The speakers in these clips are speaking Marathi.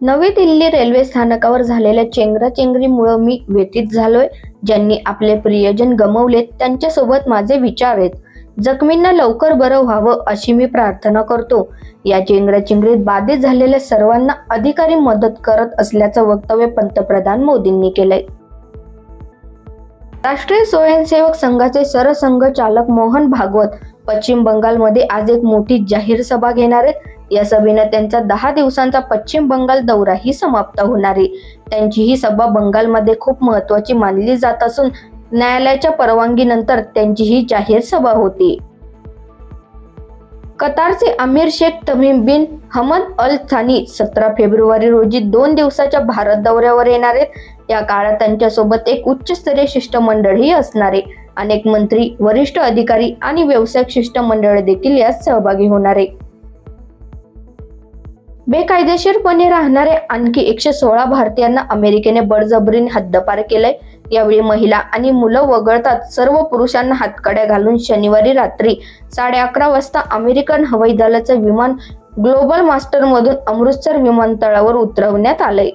नवी दिल्ली रेल्वे स्थानकावर झालेल्या चेंगराचेंगरीमुळं मी व्यथित झालोय. ज्यांनी आपले प्रियजन गमवलेत त्यांच्यासोबत माझे विचार आहेत. जखमींना लवकर बरं व्हावं अशी मी प्रार्थना करतो. या चेंगराचेंगरीत बाधित झालेल्या सर्वांना अधिकारी मदत करत असल्याचं वक्तव्य पंतप्रधान मोदींनी केलंय. राष्ट्रीय स्वयंसेवक संघाचे सरसंघचालक मोहन भागवत पश्चिम बंगालमध्ये आज एक मोठी जाहीर सभा घेणार आहेत. या सभेनं त्यांचा दहा दिवसांचा पश्चिम बंगाल दौराही समाप्त होणार आहे. त्यांची ही सभा बंगालमध्ये खूप महत्वाची मानली जात असून न्यायालयाच्या परवानगीनंतर त्यांची ही जाहीर सभा होती. कतारचे अमीर शेख तमीम बिन हमद अल थानी सतरा फेब्रुवारी रोजी दोन दिवसाच्या भारत दौऱ्यावर येणार आहेत. या काळात त्यांच्यासोबत एक उच्चस्तरीय शिष्टमंडळही असणार आहे. अनेक मंत्री वरिष्ठ अधिकारी आणि व्यावसायिक शिष्टमंडळ देखील यात सहभागी होणार आहे. बेकायदेशीरपणे राहणारे आणखी एकशे सोळा भारतीयांना अमेरिकेने बळजबरीने हद्दपार केलंय. यावेळी महिला आणि मुलं वगळतात. सर्व पुरुषांना हातकड्या घालून शनिवारी रात्री साडे अकरा वाजता अमेरिकन हवाई दलाचं विमान ग्लोबल मास्टर मधून अमृतसर विमानतळावर उतरवण्यात आलंय.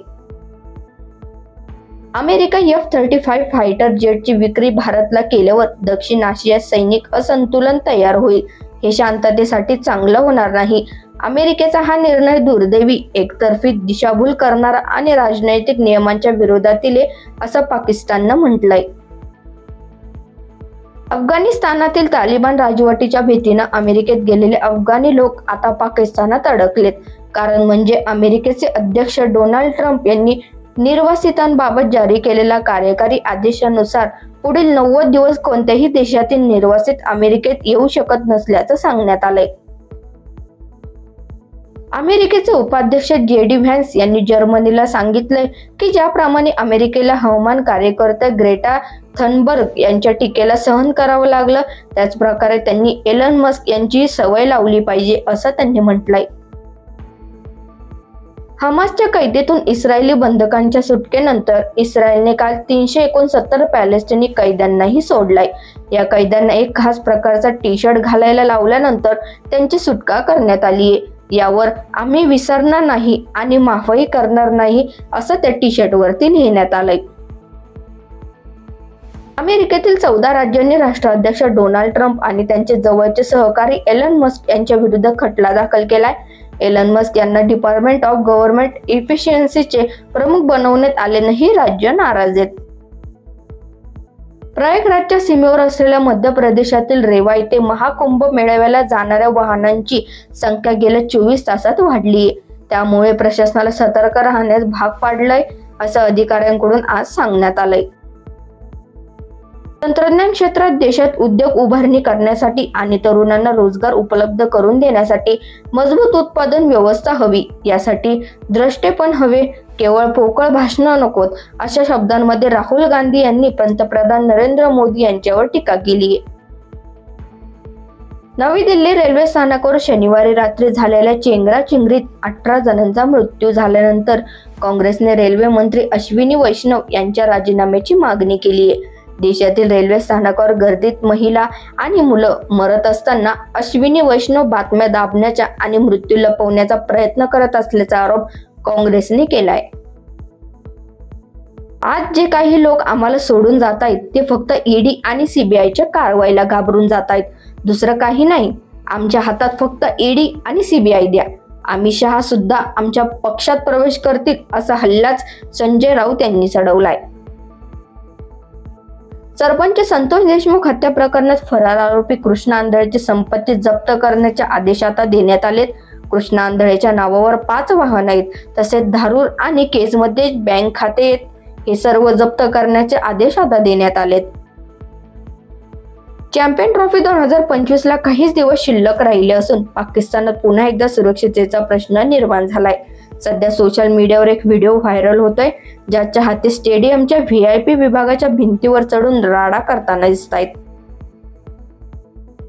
America F thirty five fighter जेटची विक्री भारतला केल्यावर दक्षिण आशियात सैनिक असंतुलन तयार होईल. हे शांततेसाठी चांगलं होणार नाही. अमेरिकेचा हा निर्णय दुर्दैवी एकतर्फी दिशाभूल करणारा आणि राजनैतिक नियमांच्या विरोधातील आहे असं पाकिस्ताननं म्हटलंय. अफगाणिस्तानातील तालिबान राजवटीच्या भीतीनं अमेरिकेत गेलेले अफगाणी लोक आता पाकिस्तानात अडकलेत. कारण म्हणजे अमेरिकेचे अध्यक्ष डोनाल्ड ट्रम्प यांनी निर्वासितांबाबत जारी केलेल्या कार्यकारी आदेशानुसार पुढील नव्वद दिवस कोणत्याही देशातील निर्वासित अमेरिकेत येऊ शकत नसल्याचं सांगण्यात आलंय. अमेरिकेचे उपाध्यक्ष जे डी व्हॅन्स यांनी जर्मनीला सांगितलंय की ज्याप्रमाणे अमेरिकेला हवामान कार्यकर्ते ग्रेटा थनबर्ग यांच्या टीकेला सहन करावं लागलं त्याच प्रकारे त्यांनी एलन मस्क यांची सवय लावली पाहिजे असं त्यांनी म्हटलंय. हमासच्या कैदेतून इस्रायली बंधकांच्या सुटकेनंतर इस्रायलने काल तीनशे एकोणसत्तर पॅलेस्टिनी कैद्यांनाही सोडलाय. या कैद्यांना एक खास प्रकारचा टी शर्ट घालायला लावल्यानंतर त्यांची सुटका करण्यात आली आहे यावर आम्ही विसरणार नाही आणि माफही करणार नाही असं त्या टी शर्टवरती लिहिण्यात आलंय. अमेरिकेतील चौदा राज्यांनी राष्ट्राध्यक्ष डोनाल्ड ट्रम्प आणि त्यांचे जवळचे सहकारी एलन मस्क यांच्या विरुद्ध खटला दाखल केलाय. एलन मस्क यांना डिपार्टमेंट ऑफ गव्हर्नमेंट इफिशियन्सीचे प्रमुख बनवण्यात आल्यानंही राज्य नाराज आहेत. रायगडाच्या सीमेवर असलेल्या मध्य प्रदेशातील रेवा येथे महाकुंभ मेळाव्याला जाणाऱ्या वाहनांची संख्या गेल्या चोवीस तासात वाढली. आहे त्यामुळे प्रशासनाला सतर्क राहण्यास भाग पाडलंय असं अधिकाऱ्यांकडून आज सांगण्यात आलंय. तंत्रज्ञान क्षेत्रात देशात उद्योग उभारणी करण्यासाठी आणि तरुणांना रोजगार उपलब्ध करून देण्यासाठी मजबूत उत्पादन व्यवस्था हवी यासाठी द्रष्टेपण हवे केवळ पोकळ भाषणं नकोत अशा शब्दांमध्ये राहुल गांधी यांनी पंतप्रधान नरेंद्र मोदी यांच्यावर टीका केली. नवी दिल्ली रेल्वे स्थानकावर शनिवारी रात्री झालेल्या चेंगराचेंगरीत अठरा जणांचा मृत्यू झाल्यानंतर काँग्रेसने रेल्वे मंत्री अश्विनी वैष्णव यांच्या राजीनाम्याची मागणी केली. आहे देशातील रेल्वे स्थानकावर गर्दीत महिला आणि मुलं मरत असताना अश्विनी वैष्णव बातम्या दाबण्याचा आणि मृत्यू लपवण्याचा प्रयत्न करत असल्याचा आरोप काँग्रेसने केलाय. आज जे काही लोक आम्हाला सोडून जात आहेत ते फक्त ईडी आणि सीबीआयच्या कारवाईला घाबरून जात आहेत दुसरं काही नाही. आमच्या हातात फक्त ईडी आणि सीबीआय द्या. अमित शहा सुद्धा आमच्या पक्षात प्रवेश करतील असा हल्लाच संजय राऊत यांनी चढवलाय. सरपंच संतोष देशमुख हत्या प्रकरणात फरार आरोपी कृष्णा आंधळेची संपत्ती जप्त करण्याचे आदेश आता देण्यात आलेत. कृष्णा आंधळेच्या नावावर पाच वाहन आहेत. तसेच धारूर आणि केजमध्ये बँक खाते आहेत. हे सर्व जप्त करण्याचे आदेश आता देण्यात आलेत. चॅम्पियन ट्रॉफी दोन हजार पंचवीस ला काहीच दिवस शिल्लक राहिले असून पाकिस्तानात पुन्हा एकदा सुरक्षिततेचा प्रश्न निर्माण झालाय. सध्या सोशल मीडियावर एक व्हिडिओ व्हायरल होतोय ज्याच्या हाती स्टेडियमच्या व्ही आय पी विभागाच्या भिंतीवर चढून राडा करताना दिसत आहेत